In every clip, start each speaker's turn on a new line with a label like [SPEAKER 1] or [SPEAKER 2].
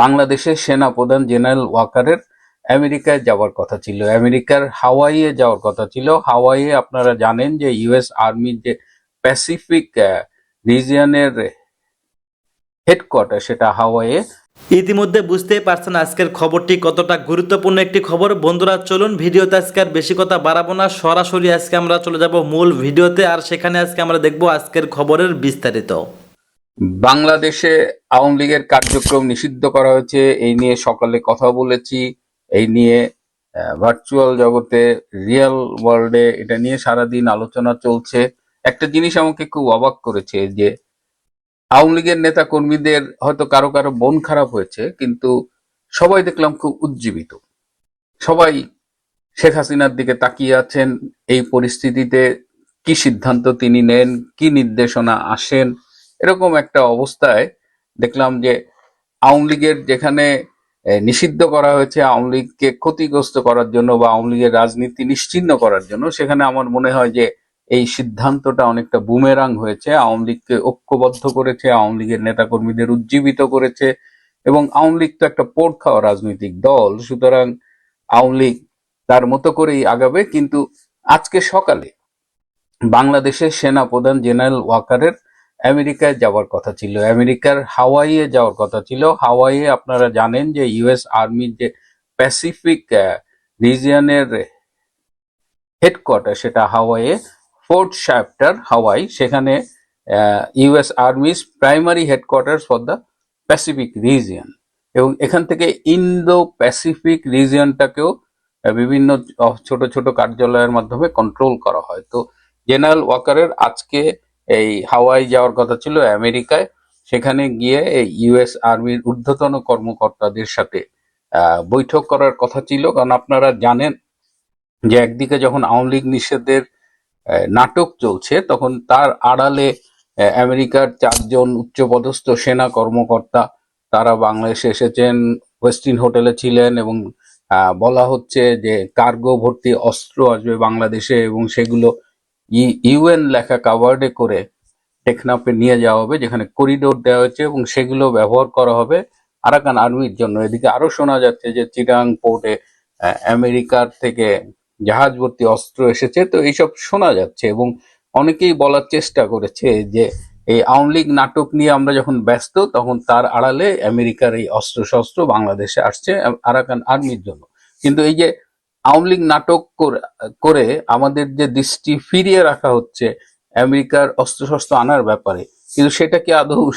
[SPEAKER 1] বাংলাদেশের সেনা প্রধান জেনারেল ওয়াকারের আমেরিকায় যাওয়ার কথা ছিল। আমেরিকার হাওয়াইয়ে যাওয়ার কথা ছিল। হাওয়াইয়ে আপনারা জানেন যে ইউএস আর্মির যে প্যাসিফিক রিজিয়নের হেডকোয়ার্টার সেটা হাওয়াইয়ে।
[SPEAKER 2] ইতিমধ্যে বুঝতেই পারছেন আজকের খবরটি কতটা গুরুত্বপূর্ণ একটি খবর। বন্ধুরা, চলুন ভিডিওতে আজকে আর বেশি কথা বাড়াবো না। সরাসরি আজকে আমরা চলে যাব মূল ভিডিওতে, আর সেখানে আজকে আমরা দেখব আজকের খবরের বিস্তারিত।
[SPEAKER 1] বাংলাদেশে আওয়ামী লীগের কার্যক্রম নিষিদ্ধ করা হয়েছে। এই নিয়ে সকালে কথা বলেছি। এই নিয়ে ভার্চুয়াল জগতে রিয়েল ওয়ার্ল্ডে এটা নিয়ে সারাদিন আলোচনা চলছে। একটা জিনিস আমাকে খুব অবাক করেছে যে, আওয়ামী লীগের নেতা কর্মীদের হয়তো কারও কারও মন খারাপ হয়েছে, কিন্তু সবাই দেখলাম খুব উজ্জীবিত। সবাই শেখ হাসিনার দিকে তাকিয়ে আছেন, এই পরিস্থিতিতে কি সিদ্ধান্ত তিনি নেন, কি নির্দেশনা আসেন এরকম একটা অবস্থায় দেখলাম যে আওয়ামী লীগের যেখানে নিষিদ্ধ করা হয়েছে আওয়ামী লীগকে ক্ষতিগ্রস্ত করার জন্য বা আওয়ামী লীগের রাজনীতি নিশ্চিহ্ন করার জন্য, সেখানে আমার মনে হয় যে এই সিদ্ধান্তটা অনেকটা বুমেরাং হয়েছে। আওয়ামী লীগকে ঐক্যবদ্ধ করেছে, আওয়ামী লীগের নেতাকর্মীদের উজ্জীবিত করেছে এবং আওয়ামী লীগ তো একটা পোট খাওয়া রাজনৈতিক দল, সুতরাং আওয়ামী লীগ তার মতো করেই আগাবে। কিন্তু আজকে সকালে বাংলাদেশের সেনা প্রধান জেনারেল ওয়াকারের আমেরিকায় যাওয়ার কথা ছিল, আমেরিকার হাওয়াইয়ে যাওয়ার কথা ছিল। হাওয়াইয়ে আপনারা জানেন যে ইউএস আর্মির যে প্যাসিফিক রিজিয়নের হেডকোয়ার্টার সেটা হাওয়াইয়ে ফোর্ট শ্যাপ্টার হাওয়াই, সেখানে US army's primary headquarter for the Pacific region. এবং এখান থেকে ইন্দো প্যাসিফিক রিজিয়নটাকেও বিভিন্ন, ছোট ছোট কার্যালয়ের মাধ্যমে কন্ট্রোল করা হয়। তো জেনারেল ওয়াকারের আজকে এই হাওয়াই যাওয়ার কথা ছিল আমেরিকায়। সেখানে গিয়ে এই ইউএস আর্মির ঊর্ধ্বতন কর্মকর্তাদের সাথে বৈঠক করার কথা ছিল। কারণ আপনারা জানেন যে একদিকে যখন আওয়ামী লীগ নিষেধের নাটক চলছে, তখন তার আড়ালে আমেরিকার চারজন উচ্চপদস্থ সেনা কর্মকর্তা, তারা বাংলাদেশে এসেছেন, ওয়েস্টিন হোটেলে ছিলেন এবং বলা হচ্ছে যে কার্গো ভর্তি অস্ত্র আসবে বাংলাদেশে এবং সেগুলো ইউএন লেখা কাভার্ডে করে টেকনাফে নিয়ে যাওয়া হবে, যেখানে করিডোর দেওয়া হয়েছে এবং সেগুলো ব্যবহার করা হবে আরাকান আর্মির জন্য। এদিকে আরও শোনা যাচ্ছে যে চিটাং পোর্টে আমেরিকার থেকে জাহাজ ভর্তি অস্ত্র এসেছে। তো এইসব শোনা যাচ্ছে এবং অনেকেই বলার চেষ্টা করেছে যে এই আওয়ামী লীগ নাটক নিয়ে আমরা যখন ব্যস্ত, তখন তার আড়ালে আমেরিকার এই অস্ত্র শস্ত্র বাংলাদেশে আসছে আরাকান আর্মির জন্য। কিন্তু এই যে আওয়ামী লীগ নাটক করে- আমাদের যে দৃষ্টি ফিরিয়ে রাখা হচ্ছে আমেরিকার অস্ত্রশস্ত্র আনার ব্যাপারে, কিন্তু সেটা কি আদৌ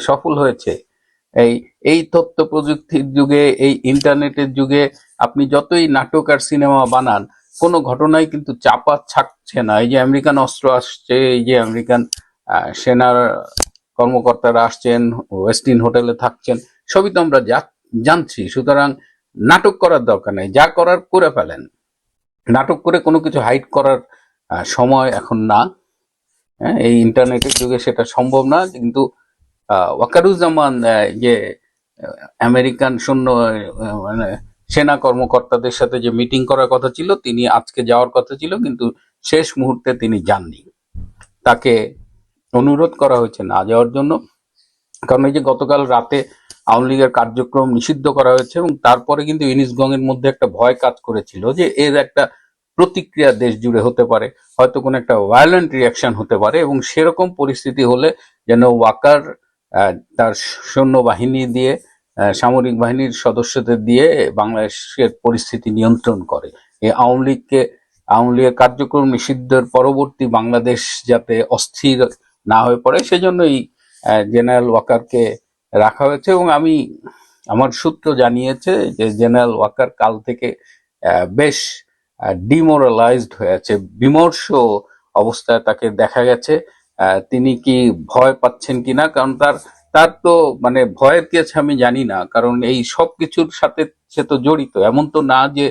[SPEAKER 1] সফল হয়েছে? এই এই তথ্য প্রযুক্তির যুগে, এই ইন্টারনেটের যুগে আপনি যতই নাটক আর সিনেমা বানান, কোনো ঘটনাই কিন্তু চাপা থাকছে না। এই যে আমেরিকান অস্ত্র আসছে, এই যে আমেরিকান সেনার কর্মকর্তারা আসছেন ওয়েস্টিন হোটেলে থাকছেন, সবই তো আমরা জানছি। সুতরাং নাটক করার দরকার নেই, যা করার করে ফেলেন। নাটক করে কোনো কিছু হাইড করার সময় এখন না। হ্যাঁ এই ইন্টারনেটের যুগে সেটা সম্ভব না, কিন্তু ওয়াকারুজ্জামান যে আমেরিকান সৈন্য মানে সেনা কর্মকর্তাদের সাথে যে মিটিং করার কথা ছিল, তিনি আজকে যাওয়ার কথা ছিল, কিন্তু শেষ মুহূর্তে তিনি যাননি। তাকে অনুরোধ করা হয়েছে না যাওয়ার জন্য। কারণ এই যে গতকাল রাতে আওয়ামী লীগের কার্যক্রম নিষিদ্ধ করা হয়েছে এবং তারপরে কিন্তু ইউনিসগং এর মধ্যে একটা ভয় কাজ করেছিল যে এর একটা প্রতিক্রিয়া দেশ জুড়ে হতে পারে হয়তো কোনো একটা ভায়োলেন্ট রিয়াকশন হতে পারে এবং সেরকম পরিস্থিতি হলে যেন ওয়াকার তার সৈন্যবাহিনী দিয়ে সামরিক বাহিনীর সদস্যদের দিয়ে বাংলাদেশের পরিস্থিতি নিয়ন্ত্রণ করে। এই আওয়ামী লীগকে আওয়ামী লীগের কার্যক্রম নিষিদ্ধের পরবর্তী বাংলাদেশ যাতে অস্থির না হয়ে পড়ে সেজন্যই আহ, জেনারেল ওয়াকারকে রাখা হয়েছে এবং আমি, আমার সূত্র জানিয়েছে যে জেনারেল ওয়াকার কাল থেকে বেশ ডিমোরালাইজড হয়ে আছে, বিমর্ষ অবস্থায় তাকে দেখা গেছে। তিনি কি ভয় পাচ্ছেন কিনা? কারণ তার তার তো মানে ভয়ের কি আছে আমি জানি না, কারণ এই সব কিছুর সাথে সে তো জড়িত। এমন তো না যে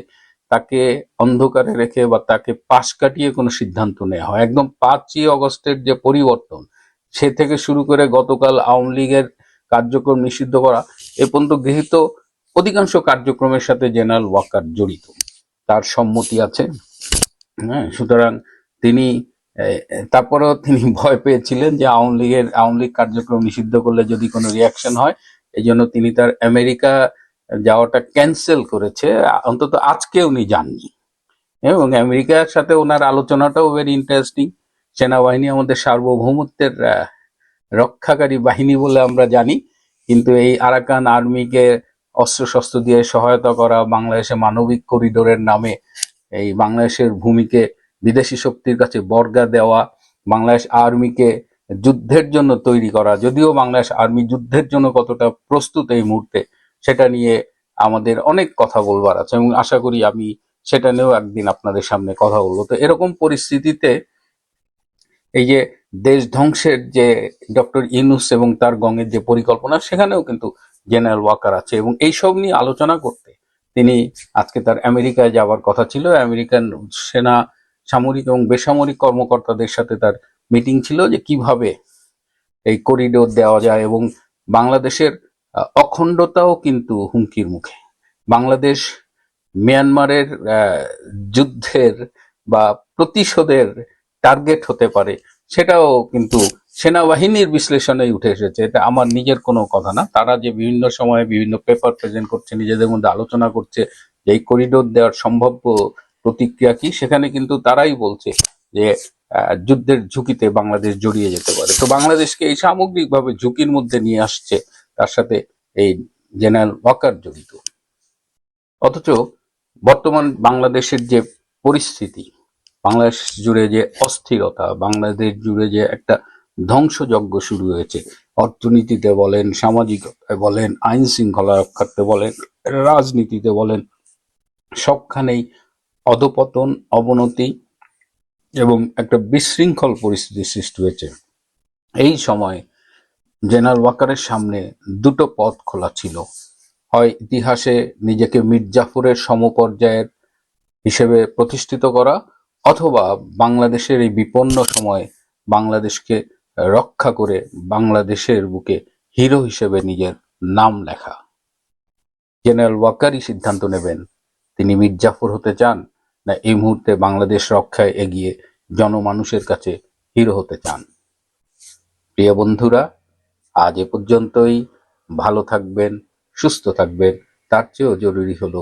[SPEAKER 1] তাকে অন্ধকারে রেখে বা তাকে পাশ কাটিয়ে কোনো সিদ্ধান্ত নেওয়া হয়। একদম পাঁচই অগস্টের যে পরিবর্তন সে থেকে শুরু করে গতকাল আওয়ামী লীগের কার্যক্রম নিষিদ্ধ করা, এ পর্যন্ত গৃহীত অধিকাংশ কার্যক্রমের সাথে জেনারেল ওয়াকার জড়িত। তার সম্মতি আছে। হ্যাঁ সুতরাং তিনি তারপরেও তিনি ভয় পেয়েছিলেন যে আওয়ামী লীগের, আওয়ামী লীগ কার্যক্রম নিষিদ্ধ করলে যদি কোনো রিয়াকশন হয়, এই জন্য তিনি তার আমেরিকা যাওয়াটা ক্যান্সেল করেছে। অন্তত আজকে উনি যাননি। এবং আমেরিকার সাথে ওনার আলোচনাটাও ভেরি ইন্টারেস্টিং সেনাবাহিনী আমাদের সার্বভৌমত্বের রক্ষাকারী বাহিনী বলে আমরা জানি। কিন্তু এই আরাকান আর্মিকে অস্ত্রশস্ত্র দিয়ে সহায়তা করা বাংলাদেশে মানবিক করিডোরের নামে এই বাংলাদেশের ভূমিকে বিদেশি শক্তির কাছে বর্গা দেওয়া, বাংলাদেশ আর্মিকে যুদ্ধের জন্য তৈরি করা, যদিও বাংলাদেশ আর্মি যুদ্ধের জন্য কতটা প্রস্তুত এই মুহূর্তে, সেটা নিয়ে আমাদের অনেক কথা বলবার আছে। এবং আশা করি আমি সেটা নিয়েও একদিন আপনাদের সামনে কথা বলব। তো এরকম পরিস্থিতিতে এই যে দেশ ধ্বংসের যে ডক্টর ইউনুস এবং তার গঙের যে পরিকল্পনা, সেখানেও কিন্তু জেনারেল ওয়াকার আছে এবং এইসব নিয়ে আলোচনা করতে। তিনি আজকে তার আমেরিকায় যাওয়ার কথা ছিল। আমেরিকান সেনা সামরিক এবং বেসামরিক কর্মকর্তাদের সাথে তার মিটিং ছিল যে কীভাবে এই করিডোর দেওয়া যায় এবং বাংলাদেশের অখণ্ডতাও কিন্তু হুমকির মুখে। বাংলাদেশ মিয়ানমারের যুদ্ধের বা প্রতিশোধের টার্গেট হতে পারে, সেটাও কিন্তু সেনাবাহিনীর বিশ্লেষণে উঠে এসেছে। এটা আমার নিজের কোনো কথা না। তারা যে বিভিন্ন সময়ে বিভিন্ন পেপার প্রেজেন্ট করছে, নিজেদের মধ্যে আলোচনা করছে, যে এই করিডোর দেওয়ার সম্ভাব্য প্রতিক্রিয়া কি, সেখানে কিন্তু তারাই বলছে যে যুদ্ধের ঝুঁকিতে বাংলাদেশ জড়িয়ে যেতে পারে। তো বাংলাদেশকে এই সামগ্রিকভাবে ঝুঁকির মধ্যে নিয়ে আসছে, তার সাথে এই জেনারেল ওয়াকার জড়িত। অথচ বর্তমান বাংলাদেশের যে পরিস্থিতি বাংলাদেশ জুড়ে যে অস্থিরতা, বাংলাদেশ জুড়ে যে একটা ধ্বংসযজ্ঞ শুরু হয়েছে, অর্থনীতিতে বলেন সামাজিকতায় বলেন, আইন শৃঙ্খলা রক্ষার্থে বলেন, রাজনীতিতে বলেন, সবখানেই অধপতন, অবনতি এবং একটা বিশৃঙ্খল পরিস্থিতির সৃষ্টি হয়েছে। এই সময় জেনারেল ওয়াকারের সামনে দুটো পথ খোলা ছিল। হয় ইতিহাসে নিজেকে মির্জাফরের সমপর্যায়ের হিসেবে প্রতিষ্ঠিত করা অথবা বাংলাদেশের এই বিপন্ন সময়ে বাংলাদেশকে রক্ষা করে বাংলাদেশের বুকে হিরো হিসেবে নিজের নাম লেখা। জেনারেল ওয়াকারই সিদ্ধান্ত নেবেন, তিনি মির্জাফর হতে চান না এই মুহূর্তে বাংলাদেশ রক্ষায় এগিয়ে জনমানুষের কাছে হিরো হতে চান? প্রিয় বন্ধুরা, আজ এ পর্যন্তই। ভালো থাকবেন, সুস্থ থাকবেন, তার চেয়েও জরুরি হলো